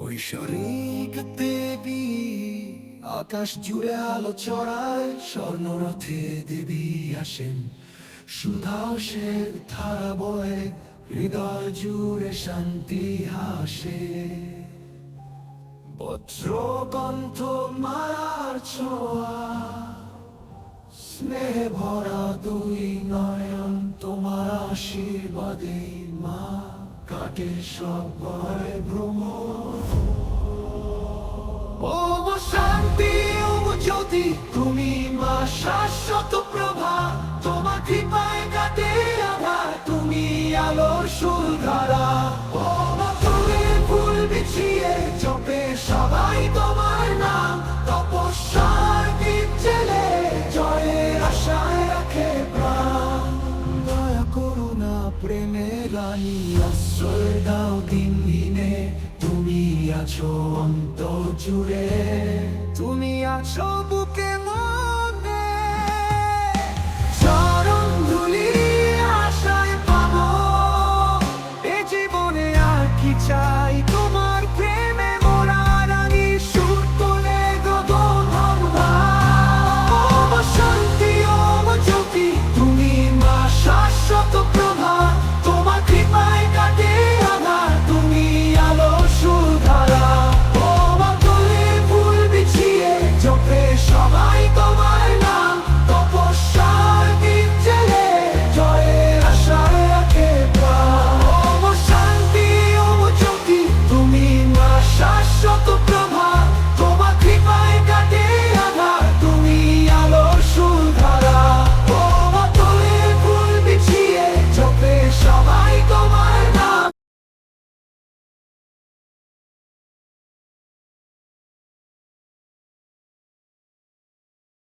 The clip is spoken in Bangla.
কৈশোরিক দেবী আকাশ জুড়ে আলো ছড়ায়, স্বর্ণরথে দেবী আসেন। সুধাসের ধারা বয়ে, হৃদয় জুড়ে শান্তি হাসে। বজ্রকণ্ঠ মারার ছোঁয়া, স্নেহে ভরা দুই নয়ন তোমার আশীর্বাদে মা। কাটে সব ভ্রম? ওম শান্তি ওম জ্যোতি, তুমি মা শাশ্বত প্রভা। তোমার কৃপায় কাটে আমার, তুমি আলোর সুধারা তুমি আছো জুড়ে। তুমি আছো বুকে I Michael